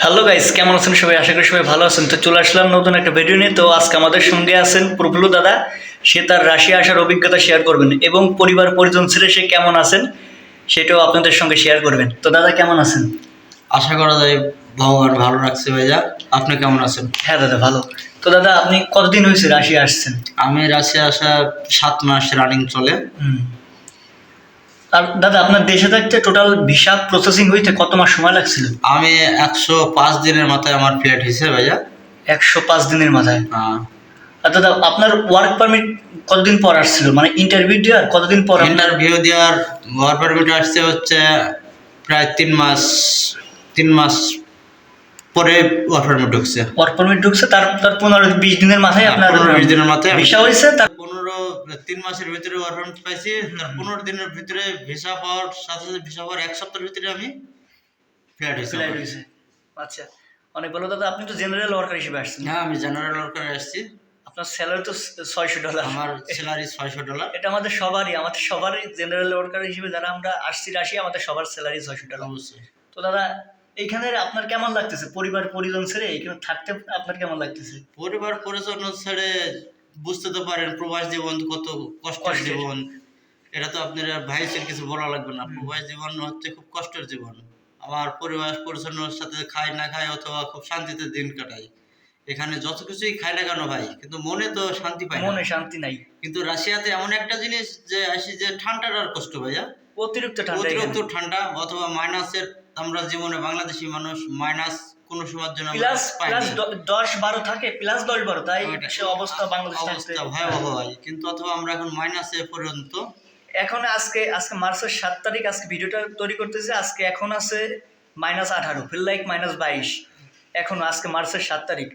Hello guys কেমন আছেন সবাই? আশা করি সবাই ভালো আছেন। তো চলে আসলাম নতুন একটা ভিডিও নিয়ে। তো আজকে আমাদের সঙ্গে আছেন প্রফুল্ল দাদা। সে তার রাশিয়া আসার অভিজ্ঞতা শেয়ার করবেন এবং পরিবার পরিজন ছেলে সে কেমন আছেন সেটাও আপনাদের সঙ্গে শেয়ার করবেন। তো দাদা কেমন আছেন? আশা করা যায় ভগবান ভালো রাখছে ভাইয়া। আপনি কেমন আছেন? হ্যাঁ দাদা ভালো। তো দাদা আপনি কতদিন হয়েছে রাশিয়া আসছেন? আমি রাশিয়া আসা সাত মাস রানিং চলে। হুম। আর দাদা আপনার দেশে থাকতে টোটাল ভিসা প্রসেসিং হইতে কত মাস সময় লাগছিল? আমি একশো পাঁচ দিনের মাথায় আমার ফ্লাইট হয়েছে ভাইয়া। একশো পাঁচ দিনের মাথায়? আর দাদা আপনার ওয়ার্ক পারমিট কতদিন পর আসছিল? মানে ইন্টারভিউ দেওয়ার কতদিন পর ইন্টারভিউ দেওয়ার ওয়ার্ক পারমিট আসছে হচ্ছে প্রায় তিন মাস তিন মাস পরে ঢুকছে। ঢুকছে তার তার পনেরো বিশ দিনের মাথায় আপনার হ্যাঁ, পনেরো বিশ দিনের মাথায়। ভিসা হয়েছে তার পনেরো তিন মাসের ভিতরে পাইছি পনেরো দিনের ভিতরে ভিসা পাওয়ার সাথে সাথে ভিসা পাওয়ার এক সপ্তাহের ভিতরে আমি হয়েছে হয়েছে। আচ্ছা অনেক ভালো। দাদা আপনি তো জেনারেল ওয়ার্কার হিসেবে আসছেন। হ্যাঁ আমি জেনারেল ওয়ার্কারে আসছি। আপনার স্যালারি তো ছয়শো ডলার আমার স্যালারি ছয়শো ডলার এটা আমাদের সবারই আমাদের সবারই জেনারেল ওয়ার্কার হিসেবে যারা আমরা আসছি রাশিয়া আমাদের সবার স্যালারি ছয়শো ডলার অবশ্যই। তো দাদা এইখানে আপনার কেমন লাগতেছে? পরিবার পরিজন ছেড়ে এখানে থাকতে আপনার কেমন লাগতেছে? পরিবার পরিজন ছেড়ে বুঝতে তো পারেন প্রবাস জীবন কত কষ্টের কষ্টের। জীবন। এটা তো আপনার ভাইসের কিছু বলা লাগবে না। প্রবাস জীবন হচ্ছে খুব কষ্টের জীবন। আমার পরিবার পরিজনের সাথে খাই না খাই অথবা খুব শান্তিতে দিন কাটাই এখানে যত কিছুই খাই না কেন ভাই কিন্তু মনে তো শান্তি পাই মনে শান্তি নাই। কিন্তু রাশিয়াতে এমন একটা জিনিস যে আসি যে ঠান্ডাটার কষ্ট ভাইয়া। অতিরিক্ত ঠান্ডা অতিরিক্ত ঠান্ডা অথবা মাইনাসের আমরা জীবনে বাংলাদেশি মানুষ মাইনাস কোনো সময়ের জন্য প্লাস প্লাস না। দশ বারো থাকে প্লাস দশ বারো তাই ওইটা। সে অবস্থা বাংলাদেশ অবস্থা ভয়াবহ হয়। কিন্তু অথবা আমরা এখন মাইনাসে পর্যন্ত। এখন আজকে আজকে মার্চের সাত তারিখ আজকে ভিডিওটা তৈরি করতেছে আজকে এখন আছে মাইনাস আঠারো ফিল লাইক মাইনাস বাইশ। এখন আজকে মার্চের সাত তারিখ।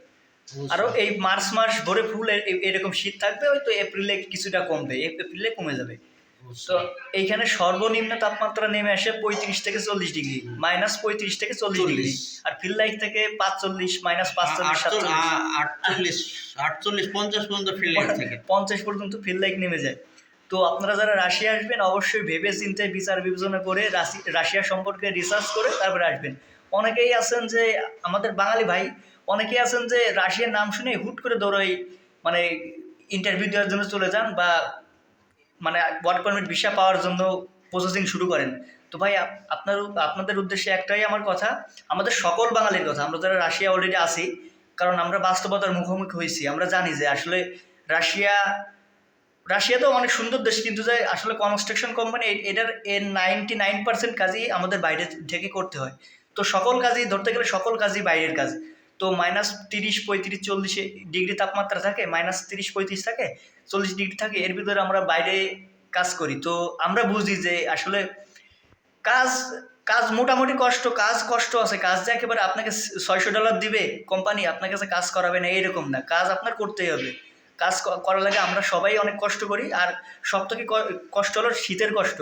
আরও এই মার্চ মাস ভরে ফুল এরকম শীত থাকবে হয়তো এপ্রিলে কিছুটা কমবে এপ্রিলে কমে যাবে। তো এইখানে সর্বনিম্ন তাপমাত্রা নেমে আসে পঁয়ত্রিশ থেকে চল্লিশ ডিগ্রি মাইনাস পঁয়ত্রিশ থেকে চল্লিশ ডিগ্রি আর ফিল লাইক থেকে পাঁচচল্লিশ মাইনাস পাঁচচল্লিশ আটচল্লিশ পঞ্চাশ পর্যন্ত ফিল থাকে। পঞ্চাশ পর্যন্ত ফিল লাইক নেমে যায়। তো আপনারা যারা রাশিয়া আসবেন অবশ্যই ভেবে চিন্তে বিচার বিবেচনা করে রাশি- রাশিয়া সম্পর্কে রিসার্চ করে তারপরে আসবেন। অনেকেই আছেন যে আমাদের বাঙালি ভাই অনেকেই আছেন যে রাশিয়ার নাম শুনে হুট করে দৌড়াই মানে ইন্টারভিউ দেওয়ার জন্য চলে যান বা মানে ওয়ার্ক পারমিট ভিসা পাওয়ার জন্য প্রসেসিং শুরু করেন। তো ভাই আপ- আপনার আপনাদের উদ্দেশ্যে একটাই আমার কথা, আমাদের সকল বাঙালির কথা। আমরা যারা রাশিয়া অলরেডি আছি, কারণ আমরা বাস্তবতার মুখোমুখি হয়েছি। আমরা জানি যে আসলে রাশিয়া রাশিয়া তো অনেক সুন্দর দেশ, কিন্তু যে আসলে কনস্ট্রাকশন কোম্পানি এটার এর নাইনটি নাইন পার্সেন্ট কাজই আমাদের বাইরে থেকে করতে হয়। তো সকল কাজই, ধরতে গেলে সকল কাজই বাইরের কাজ। তো মাইনাস তিরিশ, পঁয়ত্রিশ, চল্লিশে ডিগ্রি তাপমাত্রা থাকে, মাইনাস তিরিশ, পঁয়ত্রিশ থাকে, চল্লিশ ডিগ্রি থাকে, এর ভিতরে আমরা বাইরে কাজ করি। তো আমরা বুঝি যে আসলে কাজ কাজ মোটামুটি কষ্ট, কাজ কষ্ট আছে, কাজ যে একেবারে আপনাকে ছয়শো ডলার দিবে কোম্পানি আপনার কাছে কাজ করাবে না এরকম না। কাজ আপনার করতেই হবে। কাজ করার লাগে আমরা সবাই অনেক কষ্ট করি, আর সব থেকে কষ্ট হলো শীতের কষ্ট।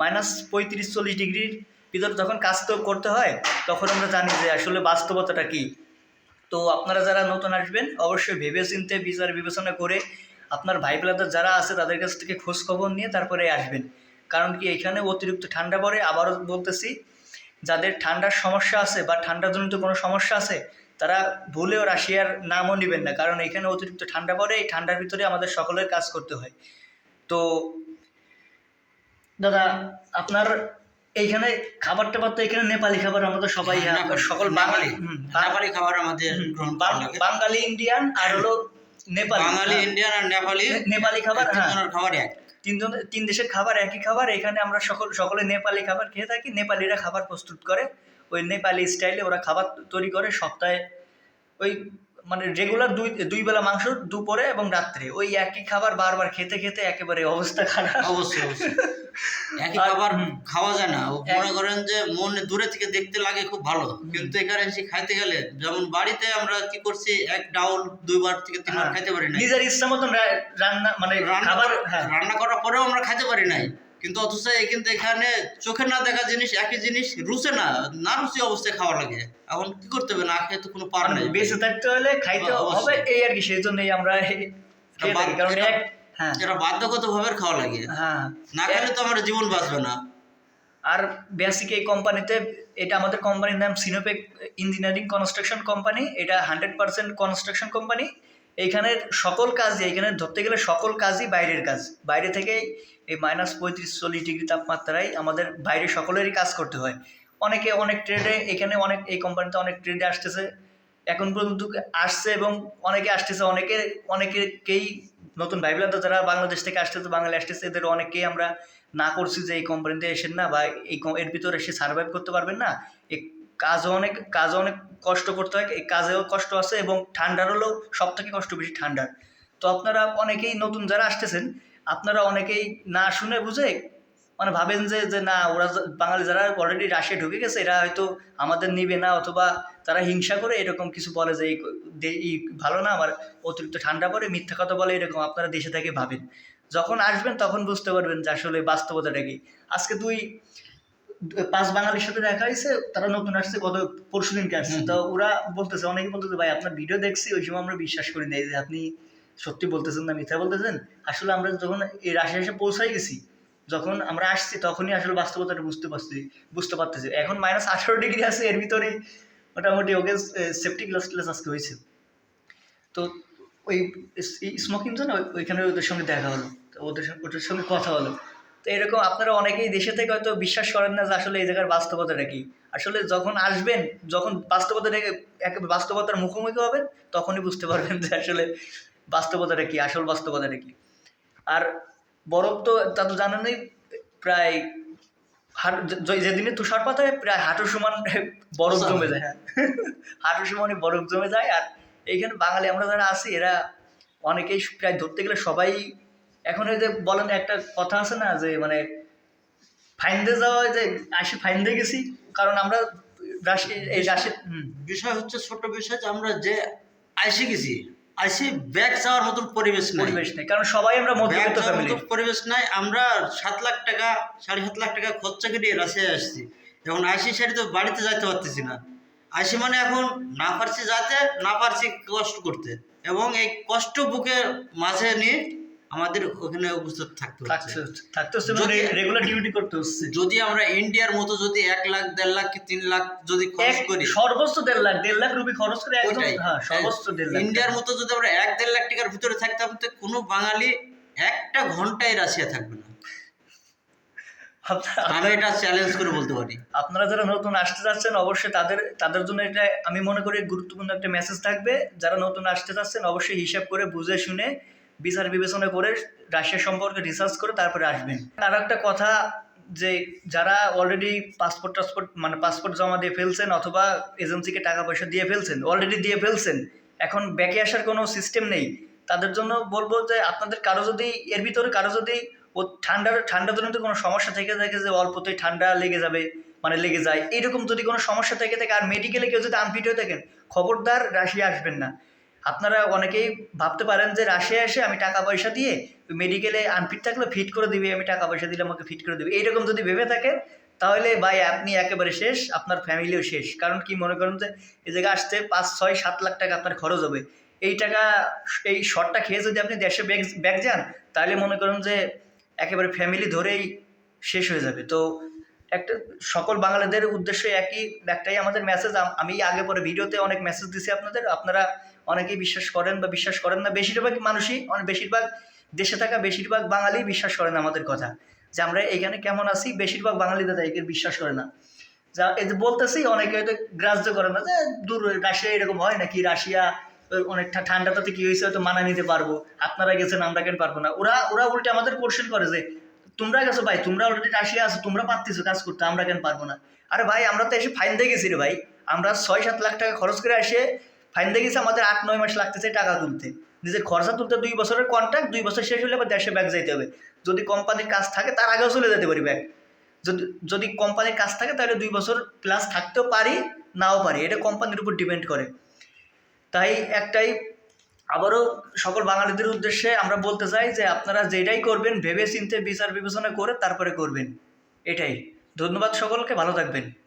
মাইনাস পঁয়ত্রিশ, চল্লিশ ডিগ্রির ভিতরে যখন কাজ তো করতে হয়, তখন আমরা জানি যে আসলে বাস্তবতাটা কী। তো আপনারা যারা নতুন আসবেন, অবশ্যই ভেবে চিনতে বিচার বিবেচনা করে আপনার ভাই ব্রাদার যারা আছে তাদের কাছ থেকে খোঁজ খবর নিয়ে তারপরে আসবেন। কারণ কি এখানে অতিরিক্ত ঠান্ডা পড়ে, আবারও বলতেছি, যাদের ঠান্ডার সমস্যা আছে বা ঠান্ডাজনিত কোনো সমস্যা আছে, তারা ভুলেও রাশিয়ার নামও নেবেন না। কারণ এখানে অতিরিক্ত ঠান্ডা পড়ে, এই ঠান্ডার ভিতরে আমাদের সকলের কাজ করতে হয়। তো দাদা, আপনার এইখানে খাবার টাবার তো এখানে নেপালি খাবার আমরা তো সবাই হ্যাঁ, সকল বাঙালি। নেপালি বাঙালি খাবার আমাদের বাঙালি ইন্ডিয়ান আর হলো নেপালি। বাঙালি ইন্ডিয়ান আর নেপালি। নেপালি খাবার হ্যাঁ। খাবার এক। তিনজন তিন দেশের খাবার একই খাবার। এখানে আমরা সকল সকলে নেপালি খাবার খেয়ে থাকি। নেপালিরা খাবার প্রস্তুত করে। ওই নেপালি স্টাইলে ওরা খাবার তৈরি করে সপ্তাহে। ওই মানে রেগুলার দুই দুই বেলা মাংস দুপুরে এবং রাত্রে। ওই একই খাবার বারবার খেতে খেতে একেবারে অবস্থা খারাপ। অবশ্যই অবশ্যই। একই খাবার খাওয়া যায় না। ও মনে করেন যে মনে দূরে থেকে দেখতে লাগে খুব ভালো। কিন্তু এখানে এসে খাইতে গেলে যেমন বাড়িতে আমরা কি করছি এক ডাউল দুইবার থেকে তিনবার হ্যাঁ। খাইতে পারি না নিজের ইচ্ছা মতন রান্না মানে খাবার হ্যাঁ। রান্না করার পরেও আমরা খাইতে পারি নাই। কিন্তু অথচ কিন্তু এখানে চোখে না দেখা জিনিস একই জিনিস রুচে না না রুচি অবস্থায় খাওয়া লাগে। এখন কি করতে হবে? না খেয়ে তো কোনো পার মানে নাই। বেঁচে থাকতে হলে খাইতে হ্যাঁ। হবে এই আর কি সেই জন্যই আমরা কারণ এক এটা বাধ্যগত ভাবে খাওয়া লাগে। হ্যাঁ। না খেলে তো আমার জীবন বাঁচবে না। আর বেসিক এই কোম্পানিতে এটা আমাদের কোম্পানির নাম সিনোপেক ইঞ্জিনিয়ারিং কনস্ট্রাকশন কোম্পানি এটা হান্ড্রেড পার্সেন্ট কনস্ট্রাকশন কোম্পানি এইখানের সকল কাজই এইখানে ধরতে গেলে সকল কাজই বাইরের কাজ। বাইরে থেকে এই মাইনাস পঁয়ত্রিশ চল্লিশ ডিগ্রি তাপমাত্রায় আমাদের বাইরে সকলেরই কাজ করতে হয়। অনেকে অনেক ট্রেডে এখানে অনেক এই কোম্পানিতে অনেক ট্রেডে আসতেছে। এখন পর্যন্ত আসছে এবং অনেকে আসতেছে অনেকে অনেকেই নতুন ভাইবিলান্ত যারা বাংলাদেশ থেকে আসতেছে বাঙালি আসতেছে, এদের অনেকেই আমরা না করছি যে এই কোম্পানিতে এসেন না বা এই এর ভিতরে এসে সার্ভাইভ করতে পারবেন না। এই কাজও অনেক কাজও অনেক কষ্ট করতে হয় এই কাজেও কষ্ট আছে এবং ঠান্ডার হলেও সব থেকে কষ্ট বেশি ঠান্ডার। তো আপনারা অনেকেই নতুন যারা আসতেছেন, আপনারা অনেকেই না শুনে বুঝে মানে ভাবেন যে যে না ওরা বাঙালি যারা অলরেডি রাশিয়া ঢুকে গেছে এরা হয়তো আমাদের নিবে না অথবা তারা হিংসা করে এরকম কিছু বলে যে এই ভালো না আমার অতিরিক্ত ঠান্ডা পড়ে মিথ্যা কথা বলে এরকম আপনারা দেশে থেকে ভাবেন। যখন আসবেন তখন বুঝতে পারবেন যে আসলে বাস্তবতাটা কি। আজকে তুই পাঁচ বাঙালির সাথে দেখা হয়েছে তারা নতুন আসছে গত পরশু দিনকে আসছে। তো ওরা বলতেছে অনেকে বলতেছে ভাই আপনার ভিডিও দেখছি ওই সময় আমরা বিশ্বাস করি নাই যে আপনি সত্যি বলতেছেন না মিথ্যা বলতেছেন। আসলে আমরা যখন এই রাশিয়া এসে পৌঁছাই গেছি যখন আমরা আসছি, তখনই আসলে বাস্তবতাটা বুঝতে পারছি, বুঝতে পারতেছি। এখন মাইনাস আঠারো ডিগ্রি আছে, এর ভিতরেই মোটামুটি ওকে সেফটি গ্লাস টিলাস আজকে হয়েছে। তো ওই স্মোকিং জন্য ওইখানে ওদের সঙ্গে দেখা হলো। ওদের সঙ্গে ওদের সঙ্গে কথা হলো। তো এরকম আপনারা অনেকেই দেশে থেকে হয়তো বিশ্বাস করেন না যে আসলে এই জায়গার বাস্তবতাটা কি। আসলে যখন আসবেন, যখন বাস্তবতা থেকে এক বাস্তবতার মুখোমুখি হবেন, তখনই বুঝতে পারবেন যে আসলে বাস্তবতাটা কি, আসল বাস্তবতাটা কি। আর বরফ তো তা তো জানেনই প্রায় হাঁটু যে- যেদিনে তুষারপাত হয় প্রায় হাঁটু সমান বরফ। জমে যায়। হ্যাঁ। হাঁটু সমানই বরফ জমে যায়। আর এইখানে বাঙালি আমরা যারা আছি এরা অনেকেই প্রায় ধরতে গেলে সবাই এখন ওই যে বলেন একটা কথা আছে না যে মানে ফাইন্দে যাওয়া হয় যে আসি ফাইন্দে গেছি। কারণ আমরা রাশি এই রাশি বিষয় হচ্ছে ছোট বিষয় যে আমরা যে আইসে গেছি আইসি ব্যাগ চাওয়ার মতন পরিবেশ নাই। পরিবেশ নেই কারণ সবাই আমরা মধ্যবিত্ত ফ্যামিলি পরিবেশ নাই আমরা সাত লাখ টাকা সাড়ে সাত লাখ টাকা খরচা করে রাশিয়ায় আসছি। এখন আইসি সারি তো বাড়িতে যাইতে পারতেছি না। আইসি মানে এখন না পারছি যাতে না পারছি কষ্ট করতে। এবং এই কষ্ট বুকে মাঝে নিয়ে আমাদের ওখানে উপস্থিত থাকতে হচ্ছে। থাকতে হচ্ছে যদি- রেগুলার ডিউটি করতে হচ্ছে। যদি আমরা ইন্ডিয়ার মতো যদি এক লাখ দেড় লাখ কি তিন লাখ যদি খরচ করি? সর্বোচ্চ দেড় লাখ দেড় লাখ রুপি খরচ করে একদম হ্যাঁ সর্বোচ্চ দেড় লাখ ইন্ডিয়ার মতো যদি আমরা এক দেড় লাখ টাকার ভিতরে থাকতাম তো কোনো বাঙালি একটা ঘন্টায় রাশিয়া থাকবে না। আমি এটা চ্যালেঞ্জ করে বলতে পারি। আপনারা যারা নতুন আসতে যাচ্ছেন অবশ্যই তাদের তাদের জন্য এটা আমি মনে করি গুরুত্বপূর্ণ একটা মেসেজ থাকবে। যারা নতুন আসতে যাচ্ছেন অবশ্যই হিসাব করে বুঝে শুনে বিচার বিবেচনা করে রাশিয়া সম্পর্কে রিসার্চ করে তারপরে আসবেন। আর একটা কথা যে যারা অলরেডি পাসপোর্ট টাসপোর্ট মানে পাসপোর্ট জমা দিয়ে ফেলছেন অথবা এজেন্সিকে টাকা পয়সা দিয়ে ফেলছেন অলরেডি দিয়ে ফেলছেন, এখন ব্যাকে আসার কোনো সিস্টেম নেই। তাদের জন্য বলব যে আপনাদের কারও যদি, এর ভিতরে কারও যদি ও ঠান্ডার ঠান্ডাজনিত কোনো সমস্যা থেকে থাকে যে অল্পতেই ঠান্ডা লেগে যাবে মানে লেগে যায় এরকম যদি কোনো সমস্যা থেকে থাকে আর মেডিকেলে কেউ যদি আনফিট হয়ে থাকেন, খবরদার রাশিয়া আসবেন না। আপনারা অনেকেই ভাবতে পারেন যে রাশিয়া এসে আমি টাকা পয়সা দিয়ে মেডিকেলে আনফিট থাকলে ফিট করে দিবে, আমি টাকা পয়সা দিলে আমাকে ফিট করে দেবে। এইরকম যদি ভেবে থাকেন, তাহলে ভাই আপনি একেবারে শেষ, আপনার ফ্যামিলিও শেষ। কারণ কি মনে করেন যে এই জায়গায় আসতে পাঁচ, ছয়, সাত লাখ টাকা আপনার খরচ হবে। এই টাকা, এই শটটা খেয়ে যদি আপনি দেশে ব্যাগ ব্যাগ যান, তাহলে মনে করেন যে একেবারে ফ্যামিলি ধরেই শেষ হয়ে যাবে। তো একটা সকল বাঙালিদের উদ্দেশ্যে একই একটাই আমাদের মেসেজ আমি আগে পরে ভিডিওতে অনেক মেসেজ দিছি আপনাদের, আপনারা অনেকেই বিশ্বাস করেন বা বিশ্বাস করেন না, বেশিরভাগ মানুষই অনেক বেশিরভাগ দেশে থাকা বেশিরভাগ বাঙালি বিশ্বাস করে না আমাদের কথা, যে আমরা এখানে কেমন আছি, বেশিরভাগ বাঙালি দাদা একে বিশ্বাস করে না। যা, এই যে বলতেছি, অনেকে হয়তো গ্রাহ্য করে না, যে দূর রাশিয়া এরকম হয় নাকি, রাশিয়া ওই অনেক ঠা- ঠান্ডাটাতে কি হয়েছে, হয়তো মানা নিতে পারব, আপনারা গেছেন, আমরা কেন পারব না, ওরা ওরা উল্টে আমাদের কোশ্চেন করে যে তোমরা গেছো ভাই, তোমরা অলরেডি রাশিয়া আছো, তোমরা পারতেছো কাজ করতে, আমরা কেন পারব না? আরে ভাই, আমরা তো এসে ফাইন দিয়ে গেছি রে ভাই। আমরা ছয় সাত লাখ টাকা খরচ করে এসে ফাইন দিয়ে গেছি, আমাদের আট নয় মাস লাগতেছে টাকা তুলতে। নিজের খরচা তুলতে দুই বছরের কন্ট্রাক্ট দুই বছর শেষ হলে আবার দেশে ব্যাগ যাইতে হবে। যদি কোম্পানির কাজ থাকে, তার আগেও চলে যেতে পারি ব্যাগ যদি যদি কোম্পানির কাজ থাকে, তাহলে দুই বছর প্লাস থাকতেও পারি, নাও পারি। এটা কোম্পানির উপর ডিপেন্ড করে। তাই একটাই আবারও সকল বাঙালিদের উদ্দেশ্যে আমরা বলতে চাই যে আপনারা যেটাই করবেন ভেবে চিনতে বিচার বিবেচনা করে তারপরে করবেন। এটাই। ধন্যবাদ সকলকে, ভালো থাকবেন।